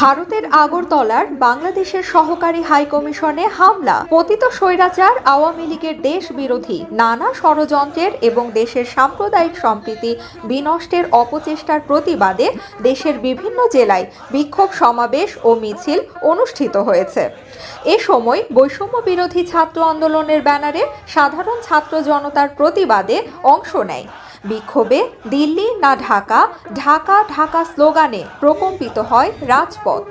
ভারতের আগরতলার বাংলাদেশের সহকারী হাইকমিশনে হামলা, পতিত স্বৈরাচার আওয়ামী লীগের দেশ বিরোধী নানা ষড়যন্ত্রের এবং দেশের সাম্প্রদায়িক সম্প্রীতি বিনষ্টের অপচেষ্টার প্রতিবাদে দেশের বিভিন্ন জেলায় বিক্ষোভ সমাবেশ ও মিছিল অনুষ্ঠিত হয়েছে। এ সময় বৈষম্য বিরোধী ছাত্র আন্দোলনের ব্যানারে সাধারণ ছাত্র জনতার প্রতিবাদে অংশ নেয়। বিক্ষোভে দিল্লি না ঢাকা ঢাকা ঢাকা স্লোগানে প্রকম্পিত হয় রাজপথ।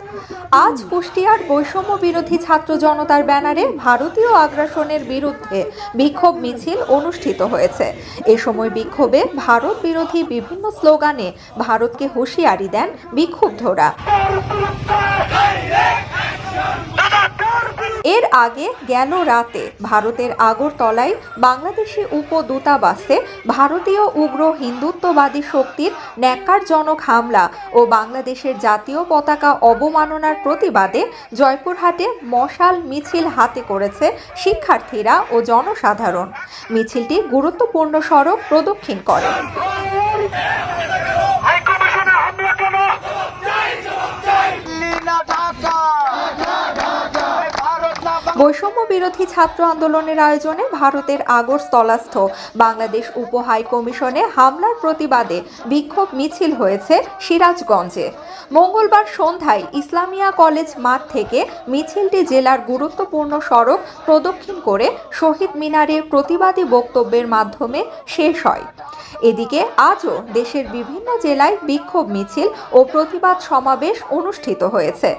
আজ কুষ্টিয়ার বৈষম্য বিরোধী ছাত্র জনতার ব্যানারে ভারতীয় আগ্রাসনের বিরুদ্ধে বিক্ষোভ মিছিল অনুষ্ঠিত হয়েছে। এ সময় বিক্ষোভে ভারত বিরোধী বিভিন্ন স্লোগানে ভারতকে হুঁশিয়ারি দেন বিক্ষুব্ধরা। আগে গেল রাতে ভারতের আগরতলায় বাংলাদেশি উপদূতাবাসে ভারতীয় উগ্র হিন্দুত্ববাদী শক্তির ন্যাক্কারজনক হামলা ও বাংলাদেশের জাতীয় পতাকা অবমাননার প্রতিবাদে জয়পুরহাটে মশাল মিছিল হাতে করেছে শিক্ষার্থীরা ও জনসাধারণ। মিছিলটি গুরুত্বপূর্ণ সড়ক প্রদক্ষিণ করে হাইকমিশনে হামলা কেন লীলা ঢাকা ভারত না বৈষম্য বিরোধী ছাত্র আন্দোলনের আয়োজনে ভারতের আগরতলাস্থ বাংলাদেশ উপ হাই কমিশনে হামলার প্রতিবাদে বিক্ষোভ মিছিল হয়েছে সিরাজগঞ্জে। মঙ্গলবার সন্ধ্যায় ইসলামিয়া কলেজ মাঠ থেকে মিছিলটি জেলার গুরুত্বপূর্ণ সড়ক প্রদক্ষিণ করে শহীদ মিনারে প্রতিবাদী বক্তব্যের মাধ্যমে শেষ হয়। এদিকে আজও দেশের বিভিন্ন জেলায় বিক্ষোভ মিছিল ও প্রতিবাদ সমাবেশ অনুষ্ঠিত হয়েছে।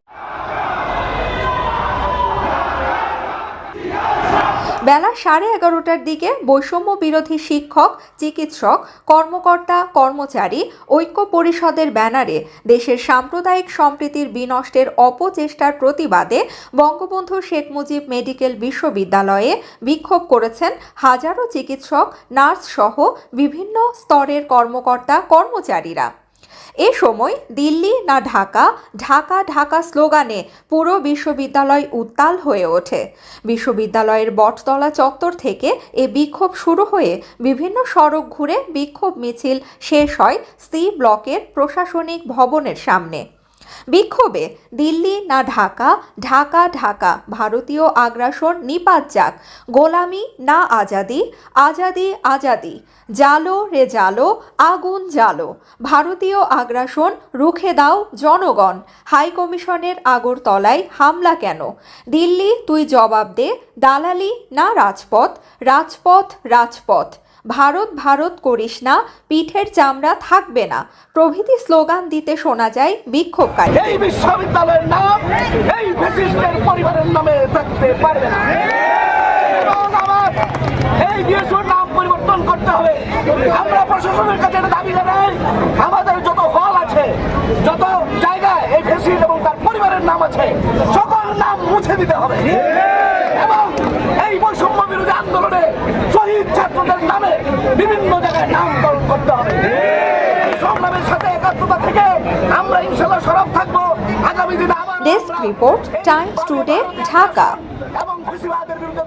বেলা সাড়ে এগারোটার দিকে বৈষম্য বিরোধী শিক্ষক, চিকিৎসক, কর্মকর্তা, কর্মচারী, ঐক্য পরিষদের ব্যানারে দেশের সাম্প্রদায়িক সম্প্রীতির বিনষ্টের অপচেষ্টার প্রতিবাদে বঙ্গবন্ধু শেখ মুজিব মেডিকেল বিশ্ববিদ্যালয়ে বিক্ষোভ করেছেন হাজারো চিকিৎসক, নার্স সহ বিভিন্ন স্তরের কর্মকর্তা, কর্মচারীরা। এ সময় দিল্লি না ঢাকা ঢাকা ঢাকা স্লোগানে পুরো বিশ্ববিদ্যালয় উত্তাল হয়ে ওঠে। বিশ্ববিদ্যালয়ের বটতলা চত্বর থেকে এ বিক্ষোভ শুরু হয়ে বিভিন্ন সড়ক ঘুরে বিক্ষোভ মিছিল শেষ হয় সি ব্লকের প্রশাসনিক ভবনের সামনে। বিক্ষোভে দিল্লি না ঢাকা ঢাকা ঢাকা, ভারতীয় আগ্রাসন নিপাত যাক, গোলামি না আজাদি আজাদি আজাদি, জালো রে জালো, আগুন জালো, ভারতীয় আগ্রাসন রুখে দাও জনগণ হাই কমিশনের আগরতলায় হামলা কেন, দিল্লি তুই জবাব দে, দালালি না রাজপথ রাজপথ রাজপথ ভারত ভারত করিস না, পিঠের চামড়া থাকবে না। প্রভৃতি স্লোগান দিতে শোনা যায় বিক্ষোভকারী এই বিশ্ববিদ্যালয়ের নাম, এই পরিবারের নামে থাকতে পারবে না। এই বিএসওর নাম পরিবর্তন করতে হবে। আমরা প্রশাসনের কাছে এটা দাবি জানাই, আমাদের যত হল আছে, যত জায়গায় এই ফ্যাসিস্ট এবং তার পরিবারের নাম আছে, সকল নাম মুছে দিতে হবে এবং এই বৈষম্য বিরোধী আন্দোলনে শহীদ ছাত্রদের নামে বিভিন্ন জায়গায় নামকরণ করতে হবে। সংগ্রামের সাথে একাত্মতা থেকে আমরা ইনশাল্লাহ সরব থাকব। আগামী দিনে আবার desk report Times Today Dhaka এবং খুশিবাদের বিরুদ্ধে